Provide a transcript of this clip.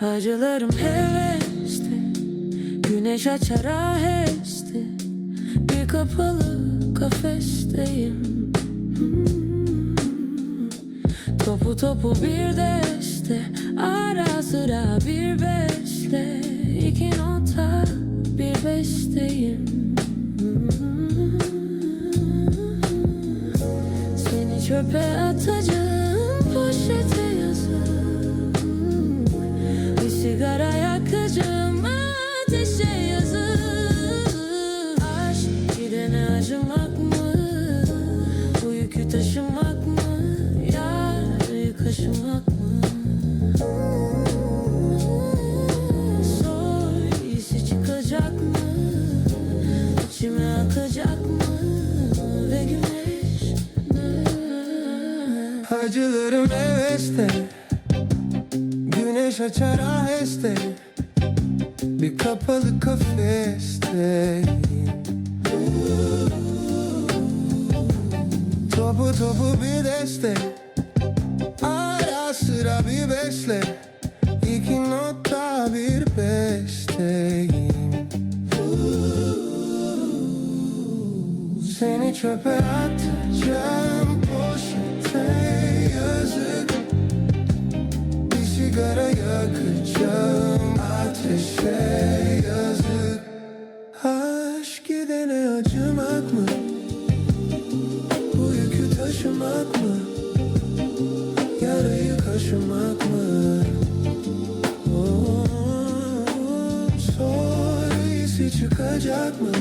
Acılarım hevesli Güneş açar aheste Bir kapalı kafesteyim. Topu topu bir deste Ara sıra bir beste İki nota bir besteyim. Seni çöpe atacağım poşete yazıp Akacak mı? Ve güneş ne? Acılarım heveste Güneş açar aheste Bir kapalı kafeste Topu topu bir deste Seni çöpe atacağım poşete yazık Bir sigara yakacağım ateşe yazık Aşk gidene acımak mı? Bu yükü taşımak mı? Yarayı kaşımak mı? Oh, Sor iyisi çıkacak mı?